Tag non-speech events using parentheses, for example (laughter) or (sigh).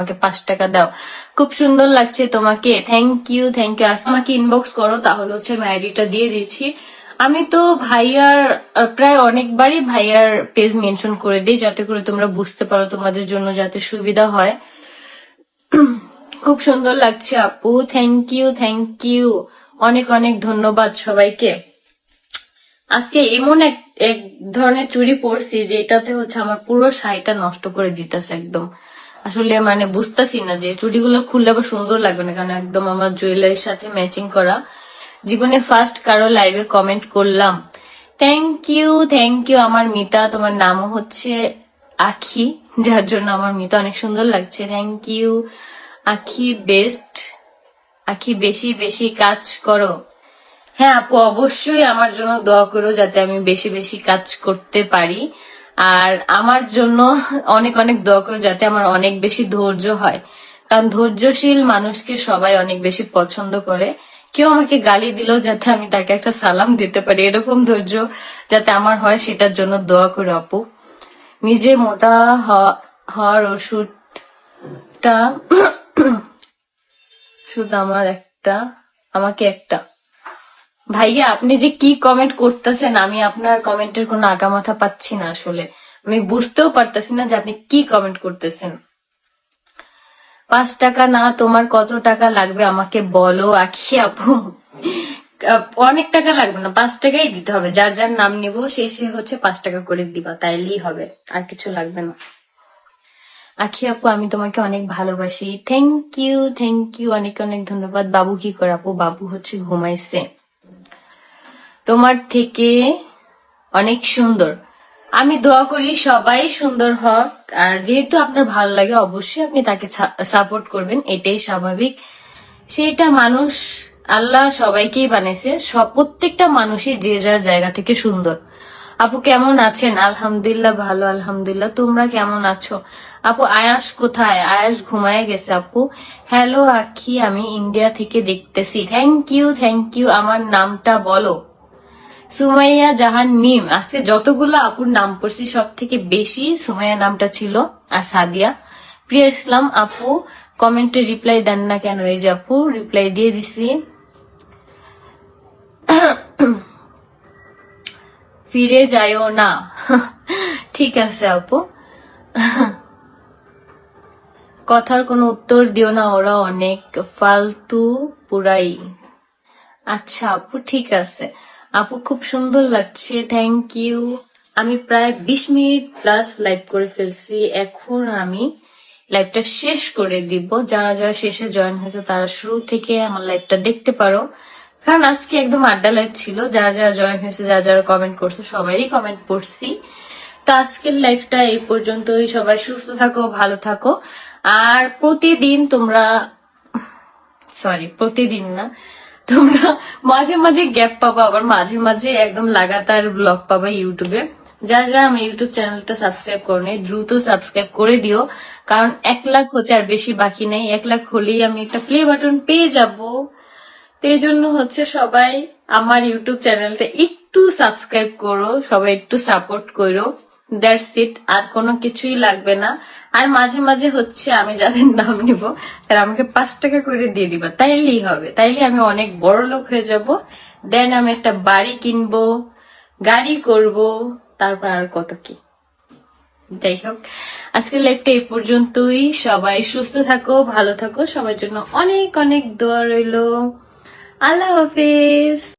আমাকে পাঁচ টাকা দাও। খুব সুন্দর লাগছে তোমাকে। থ্যাংক ইউ থ্যাংক ইউ আমাকে ইনবক্স করো, তাহলে হচ্ছে আমি দিয়ে দিচ্ছি। আমি তো ভাইয়ার প্রায় অনেকবারই ভাইয়ার পেজ মেনশন করে দিই, যাতে করে তোমরা বুঝতে পারো তোমাদের জন্য যাতে সুবিধা হয়। (clears throat) খুব সুন্দর লাগছে আপু। থ্যাংক ইউ থ্যাংক ইউ অনেক অনেক ধন্যবাদ সবাইকে। আজকে এমন এক এক ধরনের চুরি পরছি যেটাতে হচ্ছে আমার পুরো শাড়িটা নষ্ট করে দিতেছে একদম। আসলে মানে বুঝতেছি না যে চুড়িগুলো খুললে আবার সুন্দর লাগবে না, কারণ একদম আমার জুয়েলারির সাথে ম্যাচিং করা। জীবনে ফার্স্ট কারও লাইভে কমেন্ট করলাম। থ্যাংক ইউ থ্যাংক ইউ আমার মিতা, তোমার নামও হচ্ছে আখি, যার জন্য আমার মিতা অনেক সুন্দর লাগছে। থ্যাংক ইউ আখি বেস্ট আখি বেশি বেশি কাজ করো। হ্যাঁ আপু, অবশ্যই আমার জন্য দোয়া করো যাতে আমি বেশি বেশি কাজ করতে পারি। আর আমার জন্য অনেক অনেক দোয়া করো যাতে আমার অনেক বেশি ধৈর্য হয়। কারণ ধৈর্যশীল মানুষকে সবাই অনেক বেশি পছন্দ করে। কেউ আমাকে গালি দিল যাতে আমি তাকে একটা সালাম দিতে পারি। এরকম ধৈর্য যাতে আমার হয়, সেটার জন্য দোয়া করে আপু। নিজে মোটা হওয়ার ওষুধটা (coughs) শুধু আমার একটা, আমাকে একটা। ভাইয়া, আপনি যে কি কমেন্ট করতেছেন, আমি আপনার কমেন্টের কোনো আগামাথা পাচ্ছি না আসলে। আমি বুঝতেও পারতেছি না যে আপনি কি কমেন্ট করতেছেন। পাঁচ টাকা না, তোমার কত টাকা লাগবে আমাকে বলো, আখি আপু। অনেক টাকা লাগবে না, পাঁচ টাকাই দিতে হবে। যার যার নাম নিব, সে সে হচ্ছে পাঁচ টাকা করে দিবা, তাইলেই হবে, আর কিছু লাগবে না। আখি আপু, আমি তোমাকে অনেক ভালোবাসি। থ্যাংক ইউ থ্যাংক ইউ অনেক অনেক ধন্যবাদ। বাবু কি করে আপু? বাবু হচ্ছে ঘুমাইছে। তোমার থেকে অনেক সুন্দর। আমি দোয়া করি সবাই সুন্দর হোক, আর যেহেতু আপনার ভালো লাগে, অবশ্যই আপনি তাকে সাপোর্ট করবেন, এটাই স্বাভাবিক। সেটা মানুষ, আল্লাহ সবাইকেই বানিয়েছে, সব, প্রত্যেকটা মানুষই যে যার জায়গা থেকে সুন্দর। আপু কেমন আছেন? আলহামদুলিল্লাহ, ভালো, আলহামদুলিল্লাহ। তোমরা কেমন আছো? আপু, আয়াস কোথায়? আয়াস ঘুমায় গেছে, আপু। হ্যালো আখি, আমি ইন্ডিয়া থেকে দেখতেছি। থ্যাংক ইউ থ্যাংক ইউ আমার নামটা বলো। সুমাইয়া জাহান মিম। আজকে যতগুলো আপুর নাম পড়ছি সব থেকে বেশি সুমাইয়া নামটা ছিল আর সাদিয়া। প্রিয়া ইসলাম, আপু, কমেন্টে রিপ্লাই দেন না কেন এই যে আপু? রিপ্লাই দিয়ে দিছি। ফিরে যাইও না। ঠিক আছে, আপু। কথার কোনো উত্তর দিও না, ওরা অনেক ফালতু পুরাই। আচ্ছা আপু, ঠিক আছে। আপু, খুব সুন্দর লাগছে থ্যাংক ইউ আমি প্রায় বিশ মিনিট প্লাস লাইভ করে ফেলছি। এখন আমি লাইভটা শেষ করে দিব। যারা যারা শেষে জয়েন হয়েছে, তারা শুরু থেকে আমার লাইভটা দেখতে পারো। কারণ আজকে একদম আড্ডা লাইভ ছিল। যারা যারা জয়েন হয়েছে, যারা যারা কমেন্ট করছে সবারই কমেন্ট পড়ছি তো আজকের লাইফটা এই পর্যন্তই। সবাই সুস্থ থাকো, ভালো থাকো। আর প্রতিদিন তোমরা সরি প্রতিদিন না তোমরা মাঝে মাঝে গ্যাপ পাবা, আবার মাঝে মাঝে একদম লাগাতার ব্লগ পাবা ইউটিউবে যারা যারা আমার ইউটিউব চ্যানেলটা সাবস্ক্রাইব করো দ্রুত সাবস্ক্রাইব করে দিও। কারণ এক লাখ হতে আর বেশি বাকি নেই, এক লাখ হলেই আমি একটা প্লে বাটন পেয়ে যাব। তো এই জন্য হচ্ছে সবাই আমার ইউটিউব চ্যানেলটা একটু সাবস্ক্রাইব করো, সবাই একটু সাপোর্ট করো। দ্যাটস ইট আর কোনো কিছুই লাগবে না। আর মাঝে মাঝে হচ্ছে আমি যাদের নাম নিব, তারা আমাকে পাঁচ টাকা করে দিয়ে দিবা। তাইলেই হবে। তাইলে আমি অনেক বড় লোক হয়ে যাব। দেন আমি একটা বাড়ি কিনবো, গাড়ি করব, তারপর আর কত কি। যাই হোক আজকের লাইভটা এই পর্যন্তই। সবাই সুস্থ থাকো, ভালো থাকো। সবার জন্য অনেক অনেক দোয়া রইল। আল্লাহ হাফিজ।